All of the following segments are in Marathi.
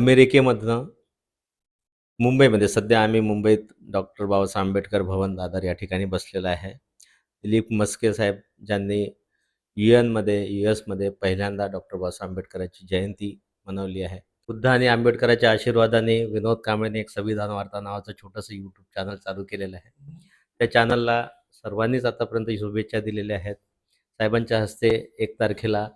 अमेरिकेमधनं मुंबईमध्ये सध्या आम्ही मुंबईत डॉक्टर बाबासाहेब आंबेडकर भवन दादर या ठिकाणी बसलेलो आहे. दिलीप मस्के साहेब ज्यांनी यू एनमध्ये यू एसमध्ये पहिल्यांदा डॉक्टर बाबासाहेब आंबेडकरांची जयंती मनवली आहे. बुद्ध आणि आंबेडकरांच्या आशीर्वादाने विनोद कांबळेने एक संविधान वार्ता नावाचं छोटंसं यूट्यूब चॅनल चालू केलेलं आहे. त्या चॅनलला सर्वांनीच आतापर्यंत शुभेच्छा दिलेल्या आहेत. साहेबांच्या हस्ते एक तारखेला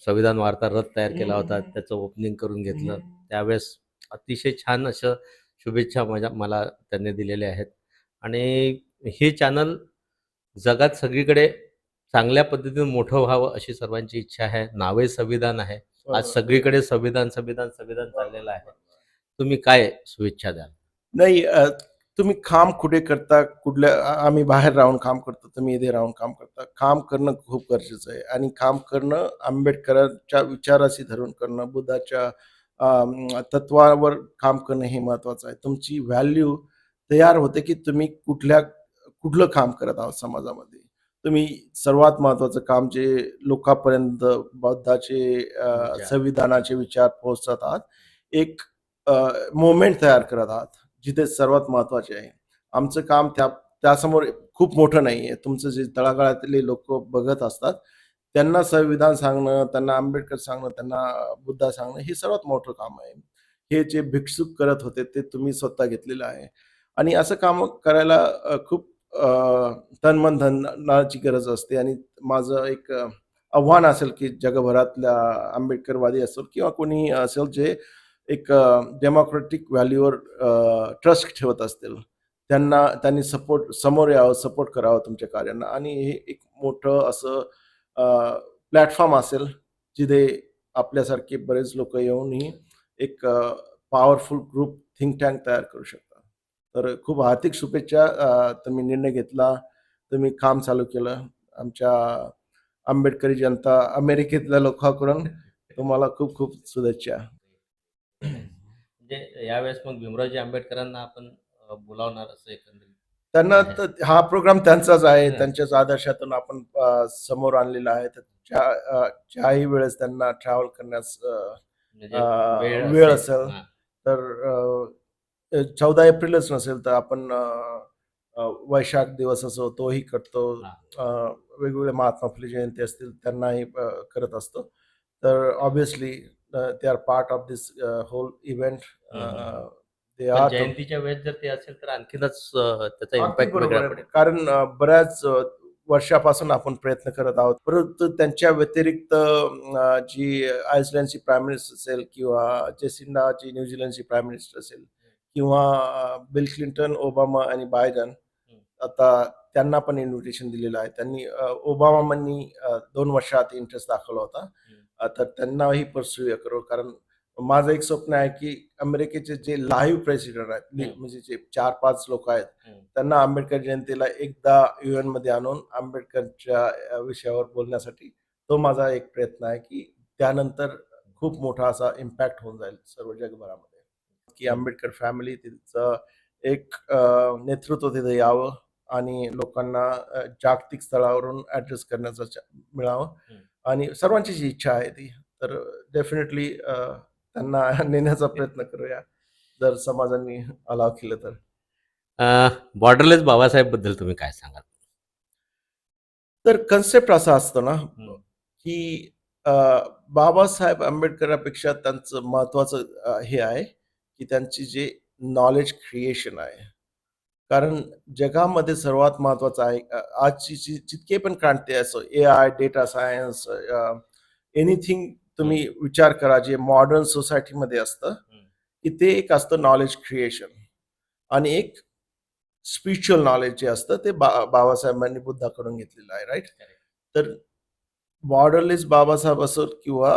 संविधान वार्ता रथ तयार केला होता. त्याचं ओपनिंग करून घेतलं. त्यावेळेस अतिशय छान असं शुभेच्छा माझ्या मला त्यांनी दिलेल्या आहेत. आणि हे चॅनल जगात सगळीकडे चांगल्या पद्धतीने मोठं व्हावं अशी सर्वांची इच्छा आहे. नावे संविधान आहे. आज सगळीकडे संविधान संविधान संविधान चाललेलं आहे. तुम्ही काय शुभेच्छा द्याल? नाही तुम्ही काम कुठे करता? कुठल्या आम्ही बाहेर राहून काम करतो तुम्ही इथे राहून काम करता. काम करणं खूप गरजेचं आहे. आणि काम करणं आंबेडकरांच्या विचाराशी धरून करणं बुद्धाच्या तत्वावर काम करणं हे महत्वाचं आहे. तुमची व्हॅल्यू तयार होते की तुम्ही कुठल्या कुठलं काम करत आहात समाजामध्ये? तुम्ही सर्वात महत्वाचं काम जे लोकांपर्यंत बौद्धाचे. संविधानाचे विचार पोहोचत आहात एक मोमेंट तयार करत आहात. जिथे सर्वात महत्त्वाचे आहे. आमचं काम त्या त्यासमोर खूप मोठं नाही आहे. तुमचं जे तळागाळातले लोक बघत असतात त्यांना संविधान सांगणं त्यांना आंबेडकर सांगणं त्यांना बुद्धा सांगणं हे सर्वात मोठं काम आहे. हे जे भिक्षुक करत होते ते तुम्ही स्वतः घेतलेलं आहे. आणि असं काम करायला खूप तन तनमन धनाची गरज असते. आणि माझं एक आव्हान असेल की जगभरातल्या आंबेडकरवादी असेल किंवा कोणी असेल जे एक डेमोक्रॅटिक व्हॅल्यूवर ट्रस्ट ठेवत असतील. त्यांना त्यांनी सपोर्ट समोर यावं सपोर्ट करावं तुमच्या कार्यांना. आणि हे एक मोठं असं प्लॅटफॉर्म असेल जिथे आपल्यासारखे बरेच लोक येऊनही एक पॉवरफुल ग्रुप थिंक टँक तयार करू शकता तर खूप हार्दिक शुभेच्छा तुम्ही निर्णय घेतला तुम्ही काम चालू केलं. आमच्या आंबेडकरी जनता अमेरिकेतल्या लोकांकडून तुम्हाला खूप खूप शुभेच्छा. म्हणजे यावेळेस मग भीमरावजी आंबेडकरांना आपण बोलावणार असं एकंदरीत. त्यांना. तर हा प्रोग्राम त्यांचाच आहे. त्यांच्याच आदर्शातून आपण समोर आणलेला आहे. तर ज्या ज्याही वेळेस त्यांना ट्रॅव्हल करण्यास म्हणजे वेळ असेल. तर चौदा एप्रिलच नसेल तर आपण वैशाख दिवस असो तोही करतो. वेगवेगळे महात्मा फुले जयंती असतील त्यांनाही करत असतो. तर obviously they are part of this whole event are जयंतीच्या वेळेस जर ते असेल तर आणखीनच अ, त्याचा इम्पॅक्ट वेगळा. पडेल. कारण अ, बऱ्याच अ, वर्षापासून आपण प्रयत्न करत आहोत. परंतु त्यांच्या व्यतिरिक्त जी आयसलँडची प्राईम मिनिस्टर असेल किंवा जेसिंडाची न्यूझीलंडची प्राईम मिनिस्टर असेल किंवा बिल क्लिंटन ओबामा आणि बायडन आता त्यांना पण इन्व्हिटेशन दिलेलं आहे. त्यांनी ओबामांनी दोन वर्षात इंटरेस्ट दाखवला होता. तर त्यांनाही परस्यू करू कारण माझं एक स्वप्न आहे की अमेरिकेचे जे लाईव्ह प्रेसिडेंट आहेत. म्हणजे जे चार पाच लोक आहेत. त्यांना आंबेडकर जयंतीला एकदा युएनमध्ये आणून आंबेडकरच्या विषयावर बोलण्यासाठी तो माझा एक प्रयत्न आहे की त्यानंतर खूप मोठा असा इम्पॅक्ट होऊन जाईल सर्व जगभरामध्ये की आंबेडकर फॅमिली तिचं एक नेतृत्व तिथे यावं आणि लोकांना जागतिक स्तरावरून ऍड्रेस करण्याचा मिळावं. आणि सर्वांची जी इच्छा आहे ती. तर डेफिनेटली त्यांना नेण्याचा प्रयत्न करूया. जर समाजांनी अलाव केलं तर. बॉर्डरलेस बाबासाहेबबद्दल तुम्ही काय सांगाल? तर कन्सेप्ट असा असतो ना. की बाबासाहेब आंबेडकरांपेक्षा त्यांचं महत्वाचं हे आहे की त्यांची जे नॉलेज क्रिएशन आहे कारण जगामध्ये सर्वात महत्वाचं आहे आजची जी जितके पण क्रांती असो A I data science anything तुम्ही विचार करा जे मॉडर्न सोसायटीमध्ये असतं की ते एक असतं नॉलेज क्रिएशन आणि एक स्पिरिच्युअल नॉलेज जे असतं ते बा बाबासाहेबांनी बुद्धाकडून घेतलेलं आहे राईट तर बॉर्डरलेस बाबासाहेब असो किंवा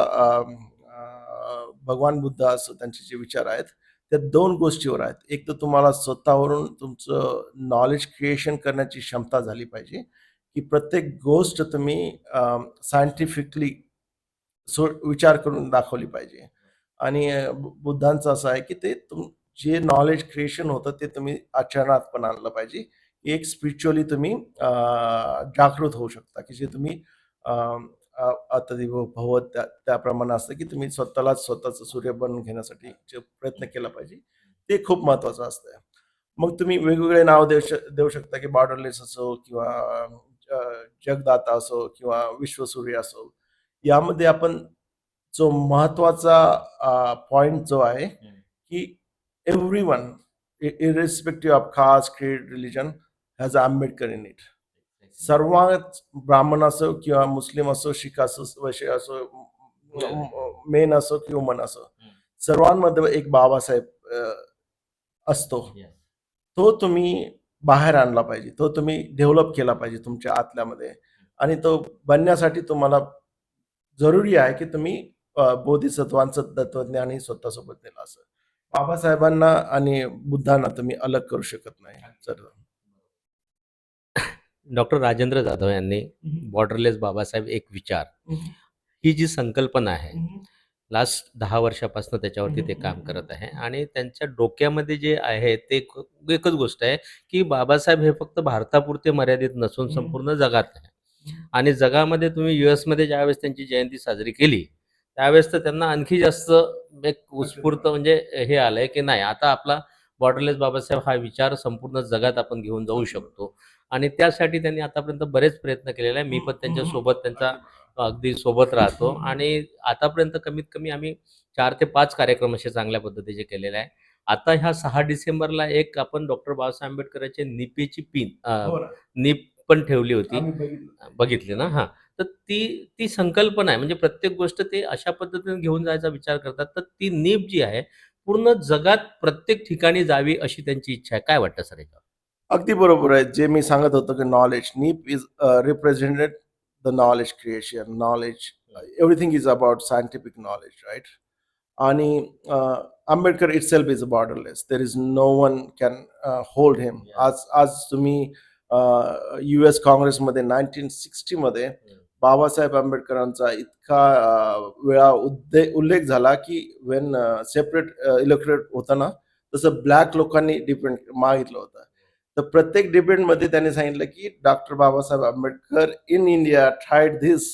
भगवान बुद्ध असो त्यांचे जे विचार आहेत त्या दोन गोष्टीवर आहेत. एक तर तुम्हाला स्वतःवरून तुमचं नॉलेज क्रिएशन करण्याची क्षमता झाली पाहिजे की प्रत्येक गोष्ट तुम्ही सायंटिफिकली सो विचार करून दाखवली पाहिजे. आणि बु- बुद्धांचं असं आहे की ते तुम जे नॉलेज क्रिएशन होतं ते तुम्ही आचरणात पण आणलं पाहिजे. एक स्पिरिच्युअली तुम्ही जागृत होऊ शकता की जे तुम्ही अतदेवो भव त्या त्याप्रमाणे असतं की तुम्ही स्वतःलाच स्वतःचं सूर्य बनवून घेण्यासाठी जे प्रयत्न केला पाहिजे ते खूप महत्वाचं असतं मग तुम्ही वेगवेगळे नाव देऊ शक देऊ शकता की बॉर्डरलेस असो किंवा जगदाता असो किंवा विश्वसूर्य असो. यामध्ये आपण जो महत्त्वाचा पॉइंट जो आहे की every one irrespective of caste creed religion has Ambedkar in it सर्वात ब्राह्मण असो किंवा मुस्लिम असो शीख असो वैश्य असो मेन असो की वुमन असो सर्वांमध्ये एक बाबासाहेब असतो. तो तुम्ही बाहेर आणला पाहिजे. तो तुम्ही डेव्हलप केला पाहिजे तुमच्या आतल्यामध्ये. आणि तो बनण्यासाठी तुम्हाला जरुरी आहे की तुम्ही बोधिसत्वांचं तत्वज्ञान ही स्वतःसोबत नेलं असं. बाबासाहेबांना आणि बुद्धांना तुम्ही अलग करू शकत नाही. डॉक्टर राजेंद्र जाधव यांनी बॉर्डरलेस बाबासाहेब एक विचार. ही जी संकल्पना आहे लास्ट दहा वर्षापासून त्याच्यावरती ते काम करत आहे आणि त्यांच्या डोक्यामध्ये जे आहे ते एकच गोष्ट आहे की बाबासाहेब हे फक्त भारतापुरते मर्यादित नसून. संपूर्ण जगात आहे. आणि जगामध्ये तुम्ही युएसमध्ये ज्यावेळेस त्यांची जयंती साजरी केली त्यावेळेस तर त्यांना आणखी जास्त एक उत्स्फूर्त म्हणजे हे आलंय की नाही. आता आपला बॉर्डरलेस बाबासाहेब हा विचार संपूर्ण जगात आपण घेऊन जाऊ शकतो. आणि त्यासाठी त्यांनी आतापर्यंत बरेच प्रयत्न केलेले आहे मी पण त्यांच्यासोबत त्यांचा अगदी सोबत राहतो. आणि आतापर्यंत कमीत कमी आम्ही चार ते पाच कार्यक्रम असे चांगल्या पद्धतीचे केलेले आहे आता ह्या सहा डिसेंबरला एक आपण डॉक्टर बाबासाहेब आंबेडकरांचे निपेची पिन हो. निप पण ठेवली होती. बघितली ना? हा. तर ती ती संकल्पना आहे. म्हणजे प्रत्येक गोष्ट ते अशा पद्धतीने घेऊन जायचा विचार करतात. तर ती नीप जी आहे पूर्ण जगात प्रत्येक ठिकाणी जावी अशी त्यांची इच्छा आहे. काय वाटतं सर याच्यावर? अगदी बरोबर आहे. जे मी सांगत होतो की नॉलेज नीप is represented the knowledge creation knowledge everything is about scientific knowledge right आणि Ambedkar itself is borderless there is no one can hold him. आज आज तुम्ही यू एस काँग्रेसमध्ये नाईन्टीन सिक्स्टीमध्ये बाबासाहेब आंबेडकरांचा इतका अ, वेळा उद्दे उल्लेख झाला की वेन सेपरेट इलेक्ट्रेट होतं ना तसं ब्लॅक लोकांनी डिपेंड मागितलं होतं. तर प्रत्येक डिबेटमध्ये त्यांनी सांगितलं की doctor Babasaheb Ambedkar in India tried this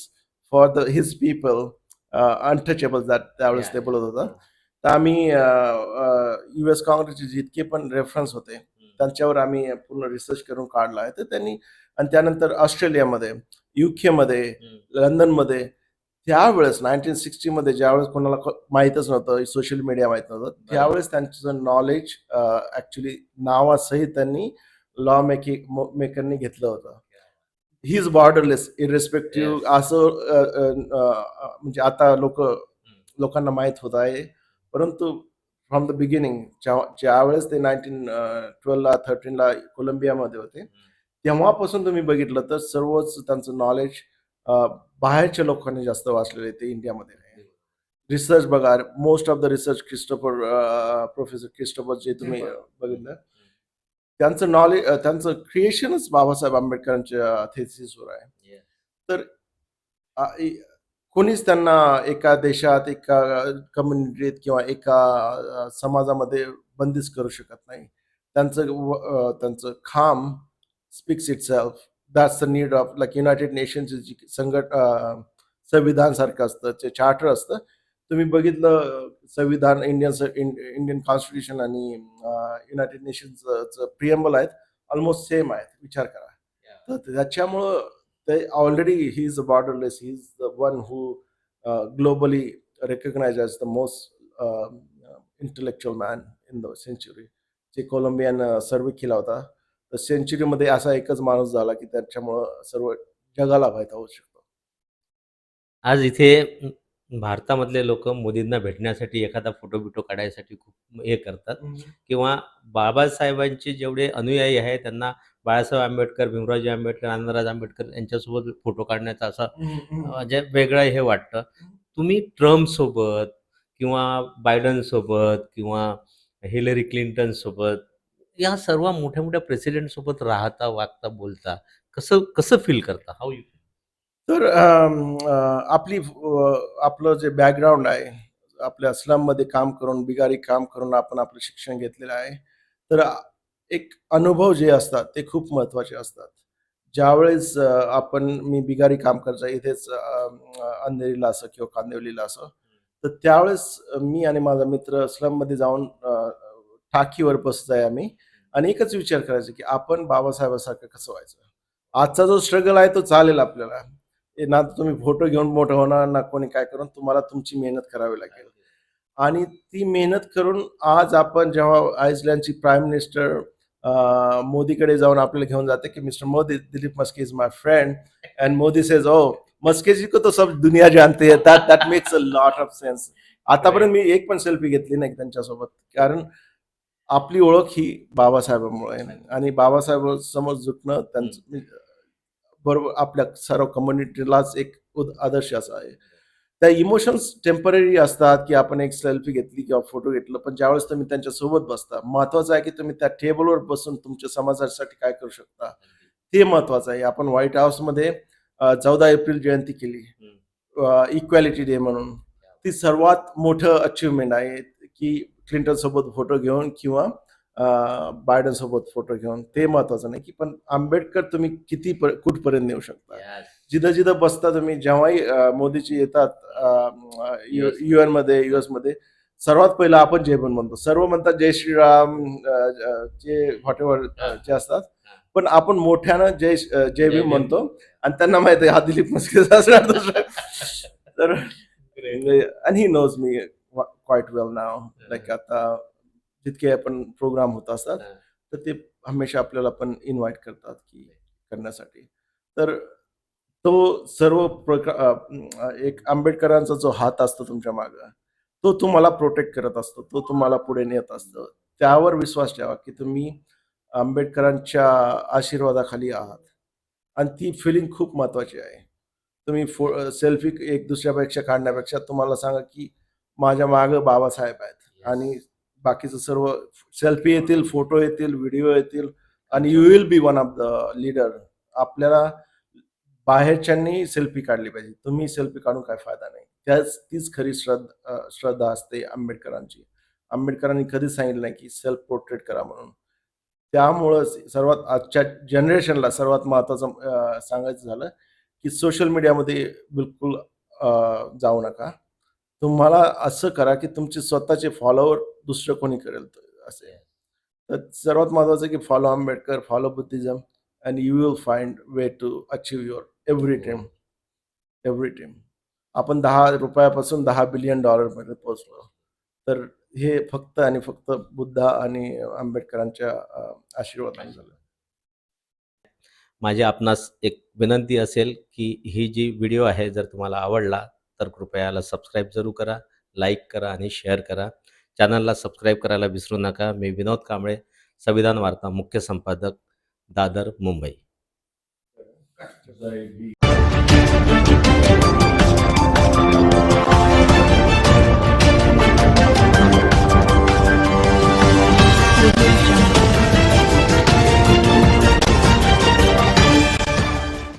for the his people untouchable that त्यावेळेस ते. बोलत होतं. तर आम्ही यू एस काँग्रेसचे जितके पण रेफरन्स होते त्यांच्यावर आम्ही पूर्ण रिसर्च करून काढला आहे. तर त्यांनी आणि त्यानंतर ऑस्ट्रेलियामध्ये युके मध्ये लंडनमध्ये त्यावेळेस नाईन्टीन सिक्स्टीमध्ये ज्यावेळेस कोणाला माहीतच नव्हतं सोशल मीडिया माहीत नव्हतं त्यावेळेस त्यांचं नॉलेज ऍक्च्युली नावासहित त्यांनी लॉ मेकिंग मेकरनी घेतलं होतं. He is borderless irrespective. असं म्हणजे आता लोक लोकांना माहीत होत आहे. परंतु फ्रॉम द बिगिनिंग ज्यावेळेस ते नाईन्टीन ट्वेल्वला थर्टीनला कोलंबियामध्ये होते तेव्हापासून तुम्ही बघितलं तर सर्वच त्यांचं नॉलेज बाहेरच्या लोकांनी जास्त वाचलेलं ते इंडियामध्ये नाही रिसर्च बघा most of the research Christopher professor Christopher जे तुम्ही बघितलं त्यांचं नॉलेज त्यांचं क्रिएशनच बाबासाहेब आंबेडकरांच्या थेसिसवर आहे. तर कोणीच त्यांना एका देशात एका कम्युनिटीत किंवा एका समाजामध्ये बंदिस्त करू शकत नाही. त्यांचं त्यांचं खांब speaks itself that's the need of like United Nations जी संघट संविधान सारखं असतं ते चार्टर असतं. तुम्ही बघितलं संविधान इंडियन इंडियन कॉन्स्टिट्यूशन आणि युनायटेड नेशन्सचं प्रियम्बल आहेत ऑलमोस्ट सेम आहेत. विचार करा. तर त्याच्यामुळं ते already he is a borderless he is the one who globally recognize as the most intellectual man in the century जे कोलंबियन सर्वे केला होता तर सेंचुरीमध्ये असा एकच माणूस झाला की त्याच्यामुळं सर्व जगाला माहीत होऊ शकतो. आज इथे भारतामधले लोक मोदींना भेटण्यासाठी एखादा फोटो बिटो काढायसाठी खूप हे करतात. किंवा बाबासाहेबांचे जेवढे अनुयायी आहे त्यांना बाळासाहेब आंबेडकर भीमरावजी आंबेडकर आनंदराज आंबेडकर यांच्यासोबत फोटो काढण्याचा असा म्हणजे वेगळं हे वाटतं. तुम्ही ट्रम्प सोबत किंवा बायडन सोबत किंवा हिलरी क्लिंटन सोबत या सर्व मोठ्या मोठ्या प्रेसिडेंट सोबत राहता वागता बोलता कसं कसं फील करता? हाऊ यू तर आपली आपलं जे बॅकग्राऊंड आहे आपल्या स्लममध्ये काम करून बिगारी काम करून आपण आपलं शिक्षण घेतलेलं आहे. तर एक अनुभव जे असतात ते खूप महत्त्वाचे असतात. ज्यावेळेस आपण मी बिगारी काम करायचं इथेच अंधेरीला असं किंवा कांदिवलीला असं तर त्यावेळेस मी आणि माझा मित्र स्लममध्ये जाऊन अ, टाकीवर बसतोय आम्ही आणि एकच विचार करायचा की आपण बाबासाहेबासारखं कसं व्हायचं? आजचा जो स्ट्रगल आहे तो चालेल आपल्याला. हे ना तुम्ही फोटो घेऊन मोठं होणार ना कोणी काय करून तुम्हाला तुमची मेहनत करावी लागेल. आणि ती मेहनत करून आज आपण जेव्हा आयसलँडची प्राईम मिनिस्टर मोदीकडे जाऊन आपल्याला घेऊन जाते की mister Modi Dilip Maske is my friend. And Modi says oh Maske ji को तो सब दुनिया जानते है. That that makes a lot of sense आतापर्यंत मी एक पण सेल्फी घेतली नाही त्यांच्यासोबत. कारण आपली ओळख ही बाबासाहेबांमुळे आणि बाबासाहेब समोर झुकणं त्यांचं बरोबर आपल्या सर्व कम्युनिटीलाच एक उद- आदर्श असा आहे. त्या इमोशन्स टेंपररी असतात की आपण एक सेल्फी घेतली किंवा फोटो घेतलं पण ज्यावेळेस तुम्ही त्यांच्यासोबत बसता महत्वाचं आहे की तुम्ही त्या टेबलवर बसून तुमच्या समाजासाठी काय करू शकता. ते महत्वाचं आहे. आपण व्हाईट हाऊसमध्ये चौदा एप्रिल जयंती केली. इक्वॅलिटी डे म्हणून. ती सर्वात मोठं अचिव्हमेंट आहे की क्लिंटन सोबत फोटो घेऊन किंवा बायडन सोबत फोटो घेऊन ते महत्वाचं नाही की पण आंबेडकर तुम्ही किती कुठपर्यंत नेऊ शकता? जिथं जिथं बसता तुम्ही जेव्हाही मोदीजी येतात युएनमध्ये युएसमध्ये सर्वात पहिलं आपण जय पण म्हणतो. सर्व म्हणतात जय श्रीराम जे व्हॉट एव्हर जे असतात. पण आपण मोठ्यानं जय जय भीम म्हणतो. आणि त्यांना माहिती आहे हा दिलीप मस्केचा असणार दुसरा. तर आणि he knows me quite well now like आता जितके आपण प्रोग्राम होत असतात तर ते हमेशा आपल्याला पण इन्व्हाइट करतात की करण्यासाठी. तर तो सर्व प्रकार एक आंबेडकरांचा जो हात असतो तुमच्या मागं तो तुम्हाला प्रोटेक्ट करत असतो तो तुम्हाला पुढे नेत असतो. त्यावर विश्वास ठेवा की तुम्ही आंबेडकरांच्या आशीर्वादाखाली आहात. आणि ती फिलिंग खूप महत्वाची आहे. तुम्ही फो सेल्फी एक दुसऱ्यापेक्षा काढण्यापेक्षा तुम्हाला सांगा की माझ्या मागं बाबासाहेब आहेत. आणि बाकीचं सर्व सेल्फी येतील फोटो येतील व्हिडिओ येतील आणि you will be one of the leader आपल्याला बाहेरच्यांनी सेल्फी काढली पाहिजे. तुम्ही सेल्फी काढून काय फायदा नाही. त्याच तीच खरी श्रद्धा श्रद्धा असते आंबेडकरांची. आंबेडकरांनी कधीच सांगितलं नाही की सेल्फ पोर्ट्रेट करा म्हणून. त्यामुळं सर्वात आजच्या जनरेशनला सर्वात महत्वाचं सांगायचं झालं की सोशल मीडियामध्ये बिलकुल जाऊ नका. तुम्हाला असं करा की तुमचे स्वतःचे फॉलोअर दुसरं कोणी करेल तर असे. तर सर्वात महत्वाचं की follow Ambedkar follow Buddhism and you will find way to achieve your every dream every dream आपण दहा रुपयापासून दहा बिलियन डॉलरमध्ये पोहोचलो. तर हे फक्त आणि फक्त बुद्धा आणि आंबेडकरांच्या आशीर्वादाने झालं. माझी आपणास एक विनंती असेल की ही जी व्हिडिओ आहे जर तुम्हाला आवडला तर कृपया याला सबस्क्राईब जरूर करा लाईक करा आणि शेअर करा. चॅनलला सबस्क्राईब करायला विसरू नका. मी विनोद कांबळे संविधान वार्ता मुख्य संपादक दादर मुंबई.